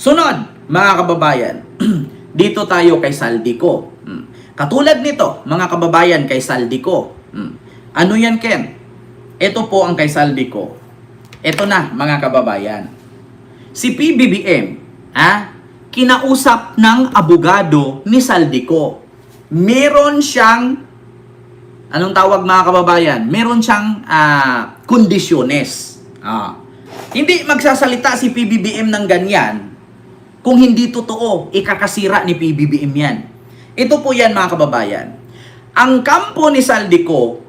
Sunod, mga kababayan, dito tayo kay Saldico. Mm. Katulad nito, mga kababayan, kay Saldico. Mm. Ano yan, Ken? Ito po ang kay Saldico. Ito na, mga kababayan. Si PBBM, ha? Kinausap ng abogado ni Saldico. Meron siyang anong tawag mga kababayan? Meron siyang ah, kondisyones. Ah. Hindi magsasalita si PBBM ng ganyan kung hindi totoo, ikakasira ni PBBM yan. Ito po yan mga kababayan. Ang kampo ni Saldico,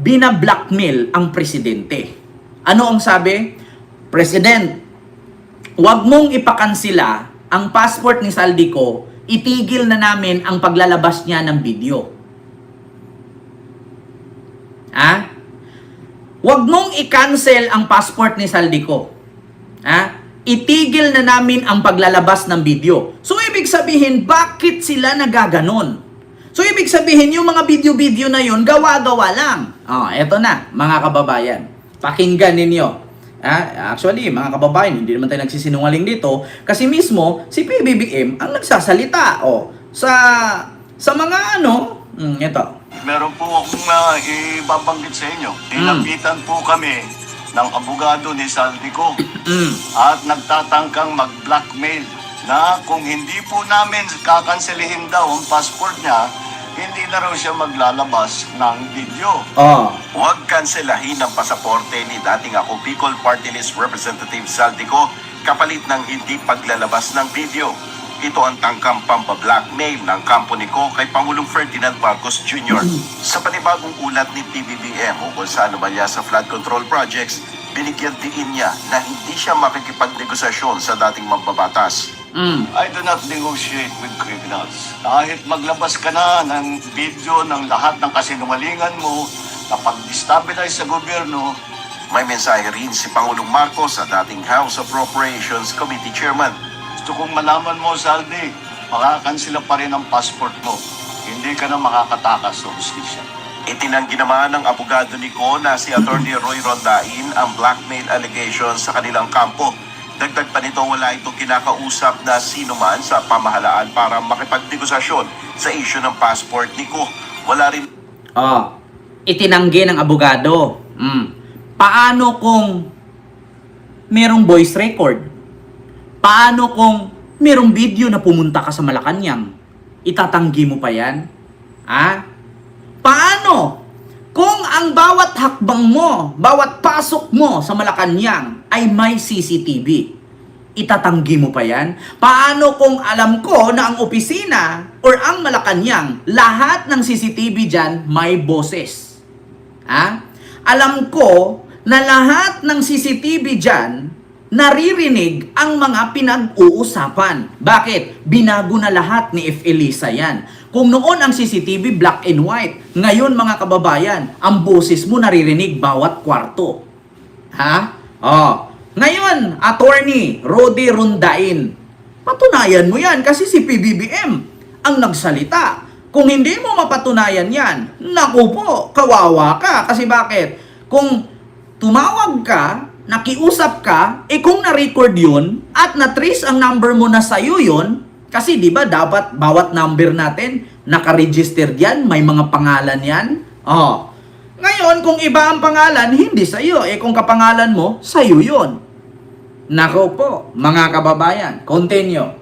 bina-blackmail ang presidente. Ano ang sabi? President, Huwag mong ipakansila ang passport ni Saldico, itigil na namin ang paglalabas niya ng video. Ha? Huwag mong i-cancel ang passport ni Saldico. Ha? Itigil na namin ang paglalabas ng video. So, ibig sabihin, bakit sila nagaganon? So, ibig sabihin, yung mga video-video na yun, gawa-gawa lang. Oh, eto na, mga kababayan. Pakinggan ninyo. Ah, actually, mga kababayan, hindi naman tayo nagsisinungaling dito kasi mismo si PBBM ang nagsasalita oh sa sa mga ano, mm, ito. Meron po akong uh, ibabanggit sa inyo. Tinapitan po kami ng abogado ni Saldico at nagtatangkang mag-blackmail na kung hindi po namin kakanselihin daw ang passport niya, hindi na raw siya maglalabas ng video. Oh. Huwag kanselahin ang pasaporte ni dating ako Bicol Party List Representative Saldico kapalit ng hindi paglalabas ng video. Ito ang tangkang pampablackmail ng company ko kay Pangulong Ferdinand Marcos Jr. Sa panibagong ulat ni PBBM ukol sa anomalya sa flood control projects, binigyan diin niya na hindi siya makikipagnegosasyon sa dating mambabatas. Mm. I do not negotiate with criminals. Kahit maglabas ka na ng video ng lahat ng kasinungalingan mo na pag-destabilize sa gobyerno, May mensahe rin si Pangulong Marcos sa dating House Appropriations Committee Chairman. Gusto kong malaman mo, Saldi, makakansila pa rin ang passport mo. Hindi ka na makakatakas sa hustisya. Itinanggi naman ng abogado ni Ko na si Attorney Roy Rondain ang blackmail allegations sa kanilang kampo. Dagdag pa nito wala itong kinakausap na sino man sa pamahalaan para makipagnegosasyon sa issue ng passport ni Ko. Wala rin Oh. Itinanggi ng abogado. Mm. Paano kung merong voice record? Paano kung merong video na pumunta ka sa Malacanang? Itatanggi mo pa yan? Ha? Paano? Kung ang bawat hakbang mo, bawat pasok mo sa Malacanang ay may CCTV, itatanggi mo pa yan? Paano kung alam ko na ang opisina or ang Malacanang, lahat ng CCTV dyan may boses? Ha? Alam ko na lahat ng CCTV dyan, naririnig ang mga pinag-uusapan. Bakit? Binago na lahat ni F. Elisa yan. Kung noon ang CCTV black and white, ngayon mga kababayan, ang boses mo naririnig bawat kwarto. Ha? Oh. Ngayon, attorney Rodi Rundain. Patunayan mo yan kasi si PBBM ang nagsalita. Kung hindi mo mapatunayan yan, naku po, kawawa ka. Kasi bakit? Kung tumawag ka, nakiusap ka, eh kung na-record yun, at na-trace ang number mo na sa'yo yun, kasi di ba dapat bawat number natin, naka-registered yan, may mga pangalan yan. Oh. Ngayon, kung iba ang pangalan, hindi sa'yo. Eh kung kapangalan mo, sa'yo yun. Nako po, mga kababayan, continue.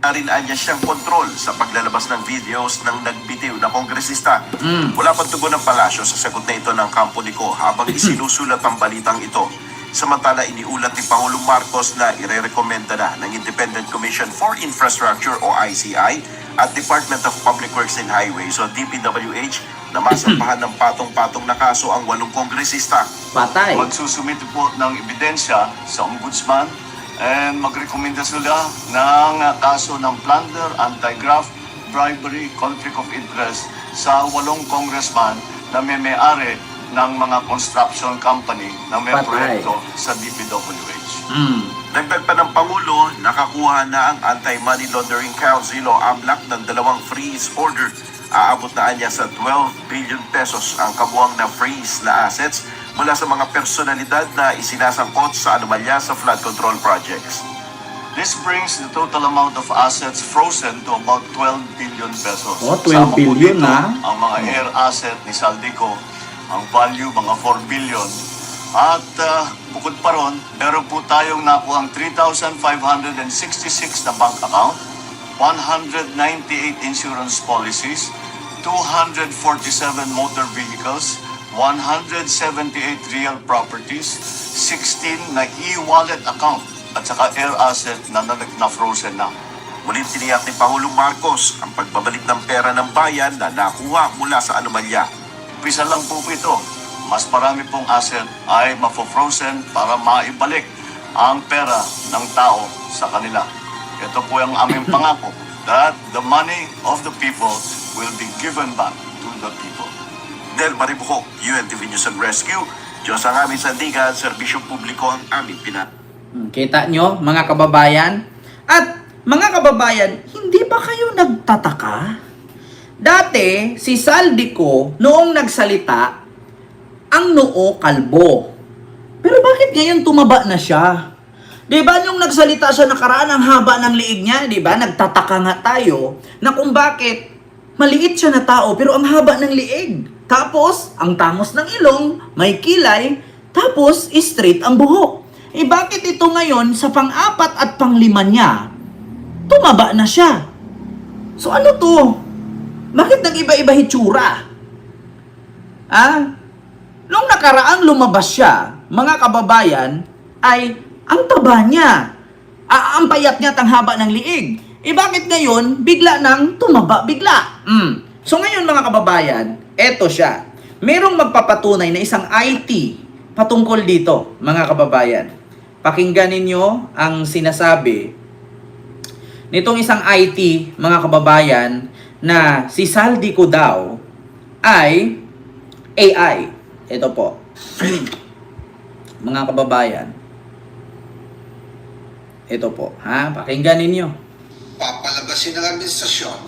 rin anya siyang kontrol sa paglalabas ng videos ng nagbitiw na kongresista. Mm. Wala pang tugon ng palasyo sa sagot na ito ng kampo ni Ko habang isinusulat ang balitang ito. Samantala, iniulat ni Pangulong Marcos na irerekomenda na ng Independent Commission for Infrastructure o ICI at Department of Public Works and Highways o DPWH na masampahan ng patong-patong na kaso ang walong kongresista. Patay. Magsusumite po ng ebidensya sa ombudsman and magrekomenda sila ng kaso ng plunder, anti-graft, bribery, conflict of interest sa walong congressman na may may-ari ng mga construction company na may Patay. proyekto sa DPWH. Mm. Dagdag pa ng Pangulo, nakakuha na ang Anti-Money Laundering Council o AMLAC ng dalawang freeze order. Aabot na niya sa 12 billion pesos ang kabuang na freeze na assets mula sa mga personalidad na isinasangkot sa anomalya sa flood control projects. This brings the total amount of assets frozen to about 12 billion pesos. Oh, 12 Kasama po billion, dito ah. Ang mga air asset ni Saldico, ang value mga 4 billion. At ah, bukod pa ron, meron po tayong nakuha ang 3,566 na bank account, 198 insurance policies, 247 motor vehicles, 178 real properties, 16 na e-wallet account at saka air asset na, na, na na. Muling tiniyak ni Pangulong Marcos ang pagbabalik ng pera ng bayan na nakuha mula sa anomalya. Pisa lang po po ito. Mas marami pong asset ay mafo-frozen para maibalik ang pera ng tao sa kanila. Ito po ang aming pangako that the money of the people will be given back to the people. Del Maribuko, UNTV News and Rescue. Diyos ang aming sandigan, serbisyo publiko ang aming pinat. Hmm, Kita nyo, mga kababayan? At mga kababayan, hindi ba kayo nagtataka? Dati, si Saldico, noong nagsalita, ang noo kalbo. Pero bakit ngayon tumaba na siya? 'Di ba nung nagsalita siya nakaraan ang haba ng liig niya, 'di ba? Nagtataka nga tayo na kung bakit maliit siya na tao pero ang haba ng liig. Tapos, ang tangos ng ilong, may kilay, tapos straight ang buhok. Eh bakit ito ngayon sa pang-apat at pang-lima niya, tumaba na siya? So ano to? Bakit nag-iba-iba hitsura? Ah? Nung nakaraang lumabas siya, mga kababayan, ay ang taba niya. Ah, ang payat niya at haba ng liig. Eh bakit ngayon, bigla nang tumaba bigla? Mm. So ngayon mga kababayan, eto siya. Merong magpapatunay na isang IT patungkol dito, mga kababayan. Pakinggan ninyo ang sinasabi nitong isang IT, mga kababayan, na si Saldi ko daw ay AI. Ito po. mga kababayan. Ito po, ha? Pakinggan ninyo. papalabasin ng administrasyon.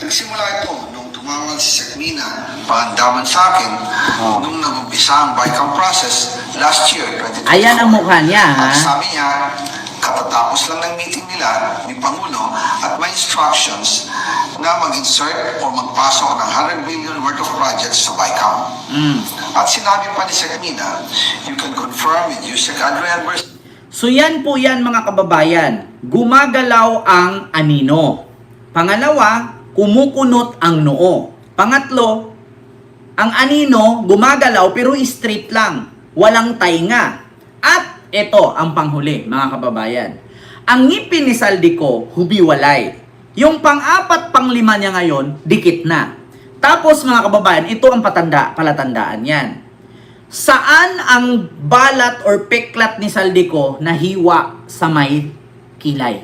Nagsimula ito nung tumawag si Sakmina, paandaman sa akin, Oh. nung nag-umpisa ang BICAM process last year, 2024. Ayan ang mukha niya, ha? At sabi niya, katatapos lang ng meeting nila ni Pangulo instructions na mag-insert o magpasok ng 100 billion worth of projects sa BICAM. Mm. At sinabi pa ni Sakmina, you can confirm with Yusek Adrian Bers So yan po yan mga kababayan. Gumagalaw ang anino. Pangalawa, kumukunot ang noo. Pangatlo, ang anino gumagalaw pero straight lang. Walang tainga. At ito ang panghuli mga kababayan. Ang ngipin ni Saldico hubiwalay. Yung pang-apat, pang-lima niya ngayon, dikit na. Tapos mga kababayan, ito ang patanda, palatandaan yan. Saan ang balat or peklat ni Saldico na hiwa sa may kilay?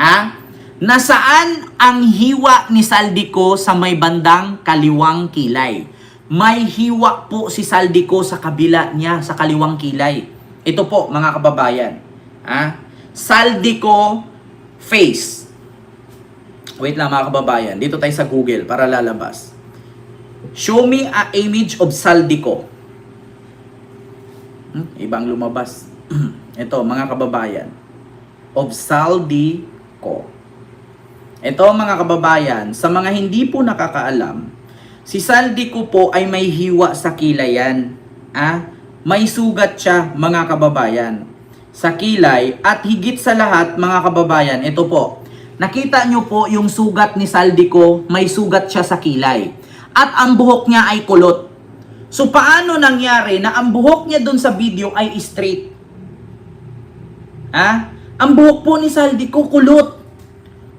Ha? Nasaan ang hiwa ni Saldico sa may bandang kaliwang kilay? May hiwa po si Saldico sa kabila niya, sa kaliwang kilay. Ito po, mga kababayan. Ha? Saldico face. Wait lang mga kababayan. Dito tayo sa Google para lalabas. Show me a image of Saldico. Hmm, ibang lumabas. Ito, mga kababayan. Of Saldico. Ito, mga kababayan, sa mga hindi po nakakaalam, si Saldico po ay may hiwa sa kilayan. Ah, may sugat siya, mga kababayan, sa kilay at higit sa lahat, mga kababayan, ito po. Nakita nyo po yung sugat ni Saldico, may sugat siya sa kilay. At ang buhok niya ay kulot. So paano nangyari na ang buhok niya dun sa video ay straight? Ha? Ang buhok po ni Saldico kulot.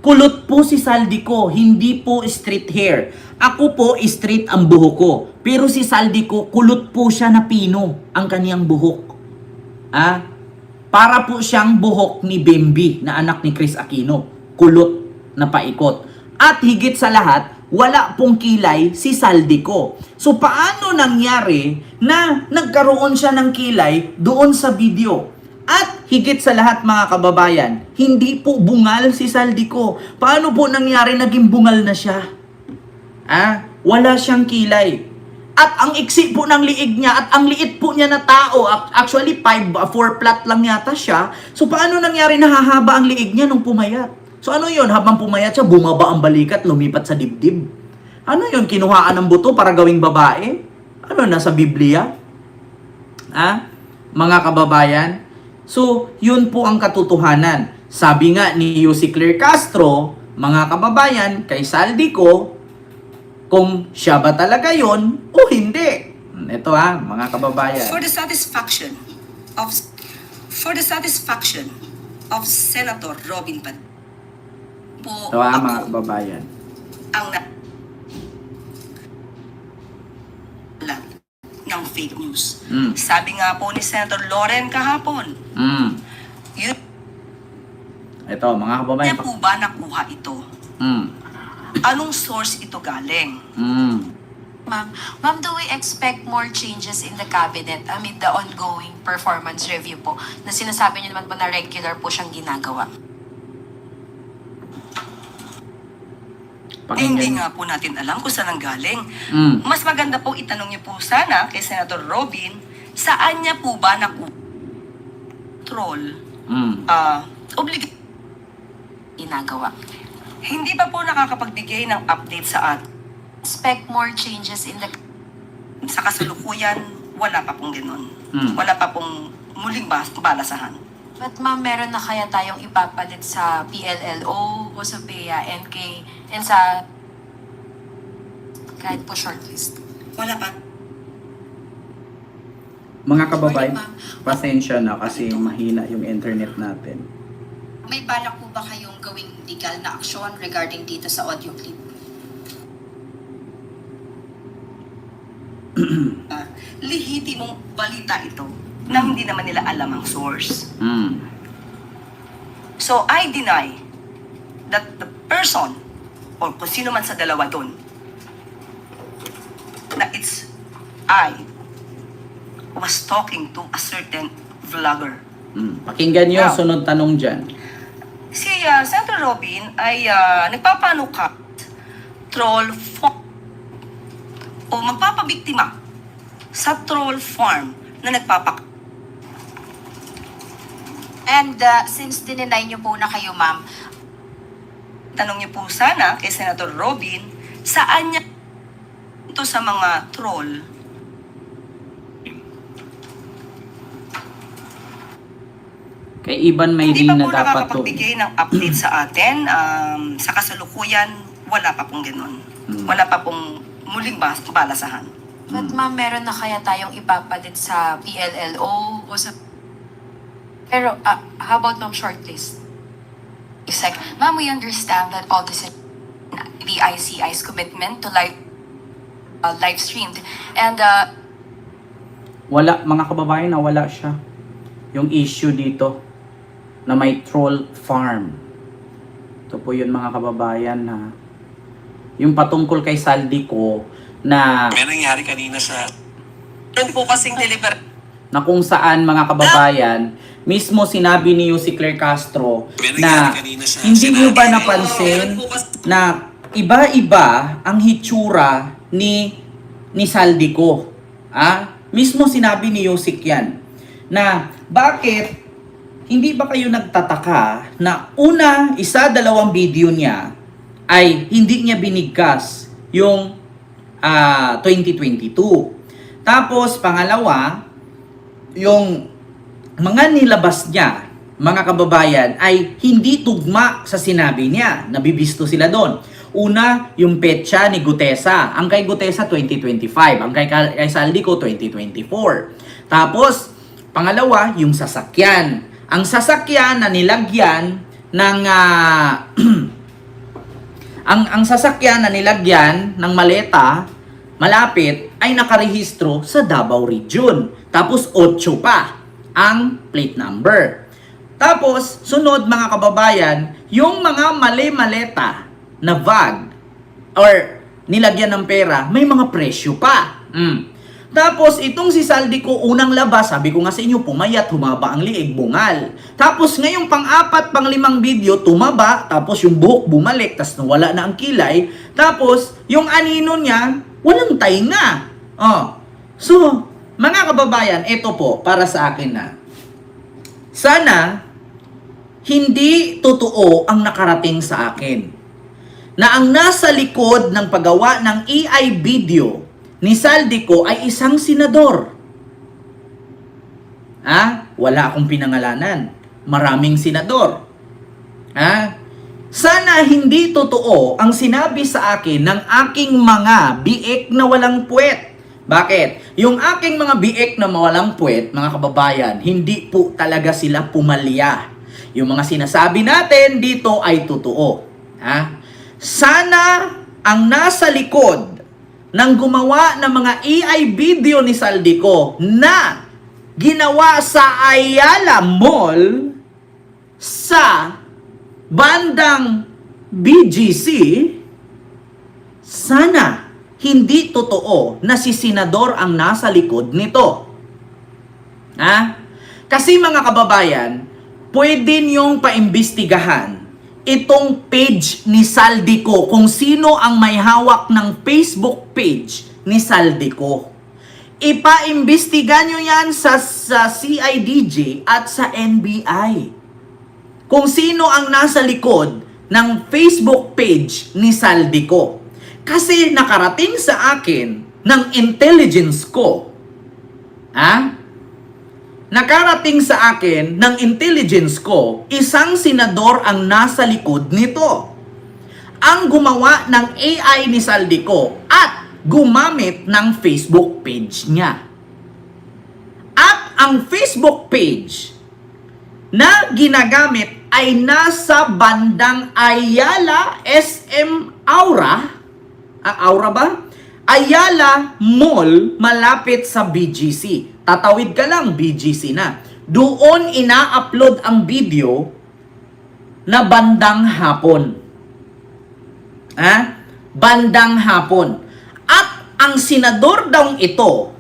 Kulot po si Saldico, hindi po straight hair. Ako po straight ang buhok ko. Pero si Saldico, kulot po siya na pino ang kaniyang buhok. Ah, para po siyang buhok ni Bembi na anak ni Chris Aquino. Kulot na paikot. At higit sa lahat, wala pong kilay si Saldico. So paano nangyari na nagkaroon siya ng kilay doon sa video? At higit sa lahat mga kababayan, hindi po bungal si Saldico. Paano po nangyari naging bungal na siya? Ah, wala siyang kilay. At ang iksi po ng liig niya at ang liit po niya na tao, ac- actually 5 4 flat lang yata siya. So paano nangyari na hahaba ang liig niya nung pumayat? So ano 'yon? Habang pumayat siya, bumaba ang balikat, lumipat sa dibdib. Ano 'yon? Kinuhaan ng buto para gawing babae? Ano nasa Biblia? Ah, mga kababayan. So, yun po ang katotohanan. Sabi nga ni Yussi Claire Castro, mga kababayan, kay Saldi ko, kung siya ba talaga yon o hindi. Ito ha, mga kababayan. For the satisfaction of for the satisfaction of Senator Robin Pat po Ito ha, mga kababayan. ang na ng fake news. Mm. Sabi nga po ni Senator Loren kahapon, Mm. yun Ito, mga kababayan. niya po ba nakuha ito? Mm. Anong source ito galing? Mm. Ma'am, ma'am, do we expect more changes in the cabinet amid the ongoing performance review po na sinasabi niyo naman po na regular po siyang ginagawa? Eh, hindi nga po natin alam kung saan ang galing. Mm. Mas maganda po itanong niyo po sana kay Senator Robin, saan niya po ba naku troll Mm. ah oblig Ginagawa. Hindi pa po nakakapagbigay ng update sa at Expect more changes in the sa kasalukuyan wala pa pong ganun. Mm. Wala pa pong muling bas- balasahan. But ma'am, meron na kaya tayong ipapalit sa PLLO o sa PEA, NK, and sa kahit po shortlist. Wala pa. Mga kababayan, pasensya na kasi mahina yung internet natin. May balak po ba kayong gawing legal na aksyon regarding dito sa audio clip? Ah, lihiti mong balita ito na hindi naman nila alam ang source. Mm. So I deny that the person or kung sino man sa dalawa doon na it's I was talking to a certain vlogger. Mm. Pakinggan nyo, Now. sunod tanong dyan. Si uh, Senator Robin ay uh, nagpapanukat troll farm o magpapabiktima sa troll farm na nagpapak And uh, since dininay niyo po na kayo, ma'am, Tanong niyo po sana kay Senator Robin, saan niya ito sa mga troll Kay Iban may hindi pa na po dapat to. nakakapagbigay ng update sa atin. Um, sa kasalukuyan, wala pa pong ganun. Hmm. Wala pa pong muling bas- balasahan. But ma'am, meron na kaya tayong ipapalit sa PLLO o sa... Pero, ah, how about ma'am shortlist? Sec. Ma'am, we understand that all this is the ICI's commitment to live uh, live streamed. And uh, Wala, mga kababayan, nawala siya. Yung issue dito na may troll farm. Ito po yun mga kababayan ha. Yung patungkol kay Saldi ko na May nangyari kanina sa Doon po kasing deliver na kung saan mga kababayan, mismo sinabi ni Yussi Claire Castro na hindi niyo ba napansin na iba-iba ang hitsura ni ni Saldi ko. Ah, mismo sinabi ni Yusik yan na bakit hindi ba kayo nagtataka na una, isa, dalawang video niya ay hindi niya binigkas yung ah, 2022. Tapos, pangalawa, yung mga nilabas niya, mga kababayan, ay hindi tugma sa sinabi niya. Nabibisto sila doon. Una, yung petsa ni Gutesa. Ang kay Gutesa, 2025. Ang kay, kay Saldico, 2024. Tapos, pangalawa, yung sasakyan. Ang sasakyan na nilagyan ng ah, ang ang sasakyan na nilagyan ng maleta malapit ay nakarehistro sa Davao Region. Tapos 8 pa ang plate number. Tapos sunod mga kababayan, yung mga mali-maleta na VAG or nilagyan ng pera, may mga presyo pa. Mm. Tapos, itong si Saldi ko unang labas, sabi ko nga sa inyo, pumayat, humaba ang liig, bungal. Tapos, ngayong pang-apat, pang-limang video, tumaba, tapos yung buhok bumalik, tapos nawala na ang kilay. Tapos, yung anino niya, walang tainga. Oh. So, mga kababayan, ito po para sa akin na. Sana hindi totoo ang nakarating sa akin. Na ang nasa likod ng paggawa ng AI video ni Saldico ay isang senador. Ha? Wala akong pinangalanan. Maraming senador. Ha? Sana hindi totoo ang sinabi sa akin ng aking mga biik na walang puwet. Bakit? Yung aking mga biik na walang puwet, mga kababayan, hindi po talaga sila pumalya. Yung mga sinasabi natin dito ay totoo. Ha? Sana ang nasa likod ng gumawa ng mga AI video ni Saldico na ginawa sa Ayala Mall sa bandang BGC, sana hindi totoo na si senador ang nasa likod nito. Ha? Kasi mga kababayan, pwede niyong paimbestigahan itong page ni Saldico kung sino ang may hawak ng Facebook page ni Saldico. Ipaimbestiga nyo yan sa, sa CIDJ at sa NBI kung sino ang nasa likod ng Facebook page ni Saldico. Kasi nakarating sa akin ng intelligence ko. Ha? Nakarating sa akin ng intelligence ko, isang senador ang nasa likod nito. Ang gumawa ng AI ni Saldico at gumamit ng Facebook page niya. At ang Facebook page na ginagamit ay nasa bandang Ayala SM Aura. Ang Aura ba? Ayala Mall malapit sa BGC. Tatawid ka lang, BGC na. Doon ina-upload ang video na bandang hapon. Ha? Bandang hapon. At ang senador daw ito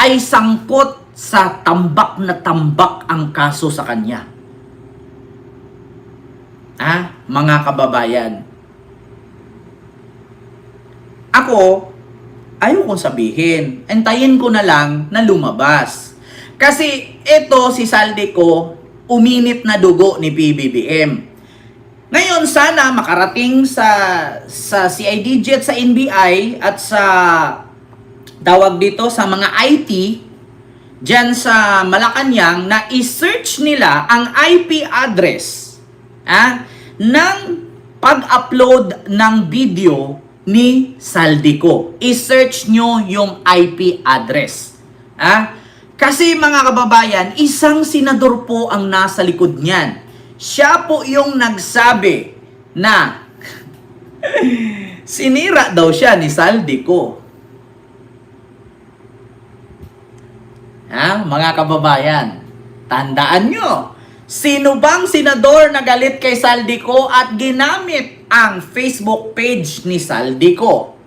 ay sangkot sa tambak na tambak ang kaso sa kanya. Ah, mga kababayan. Ako, ayaw kong sabihin. Antayin ko na lang na lumabas. Kasi ito si Saldico, uminit na dugo ni PBBM. Ngayon, sana makarating sa sa CIDG at sa NBI at sa tawag dito sa mga IT dyan sa Malacanang na i-search nila ang IP address ah, ng pag-upload ng video ni Saldico. I-search nyo yung IP address. Ah? Kasi mga kababayan, isang senador po ang nasa likod niyan. Siya po yung nagsabi na sinira daw siya ni Saldico. Ha? Mga kababayan, tandaan nyo, sino bang senador na galit kay Saldico at ginamit ang Facebook page ni Saldico?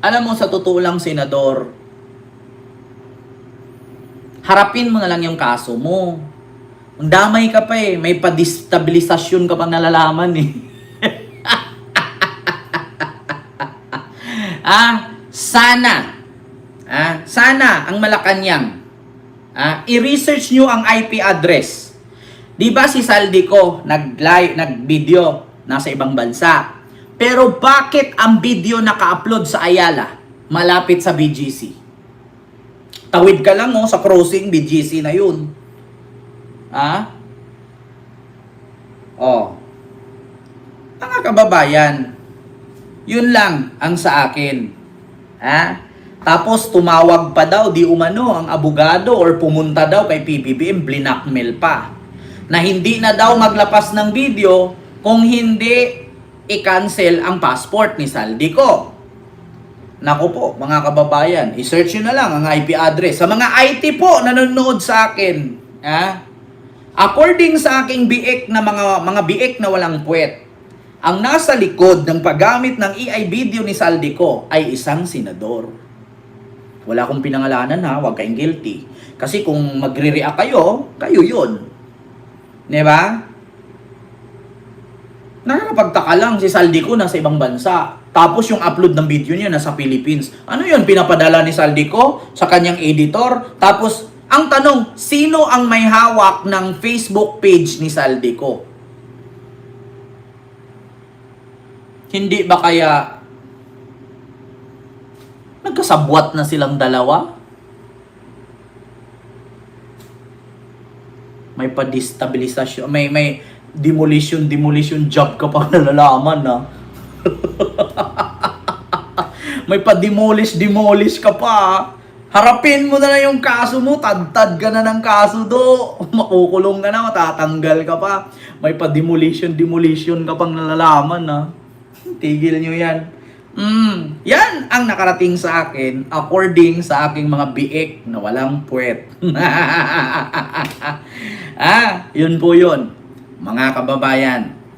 Alam mo, sa totoo lang, senador, harapin mo na lang yung kaso mo. Ang damay ka pa eh. May padistabilisasyon ka pang nalalaman eh. ah, sana, ah, sana ang Malacanang, ah, i-research nyo ang IP address. Di ba si Saldico nag-live, nag-video, nasa ibang bansa. Pero bakit ang video naka-upload sa Ayala, malapit sa BGC? Tawid ka lang oh, sa crossing BGC na yun. Ha? Oh. Mga kababayan, yun lang ang sa akin. Ha? Tapos tumawag pa daw, di umano, ang abogado or pumunta daw kay PBBM, blinakmail pa. Na hindi na daw maglapas ng video kung hindi i-cancel ang passport ni Saldico. Nako po, mga kababayan, i-search nyo na lang ang IP address. Sa mga IT po nanonood sa akin, ha? according sa aking biik na mga mga biik na walang puwet, ang nasa likod ng paggamit ng EI video ni Saldico ay isang senador. Wala akong pinangalanan ha, huwag kayong guilty. Kasi kung magre-react kayo, kayo yun. Di ba? Nakakapagtaka lang si Saldico nasa ibang bansa. Tapos yung upload ng video niya nasa Philippines. Ano yun? Pinapadala ni Saldico sa kanyang editor. Tapos, ang tanong, sino ang may hawak ng Facebook page ni Saldico? Hindi ba kaya nagkasabwat na silang dalawa? May padistabilisasyon, may may demolition demolition job ka pa nalalaman na. may pa-demolish demolish ka pa. Harapin mo na lang yung kaso mo, tad-tad ka na ng kaso do. Makukulong ka na, matatanggal ka pa. May pa-demolition demolition ka pang nalalaman na. Tigil nyo yan. Mm, yan ang nakarating sa akin according sa aking mga biik na walang puwet. ah, yun po yun. Mga kababayan,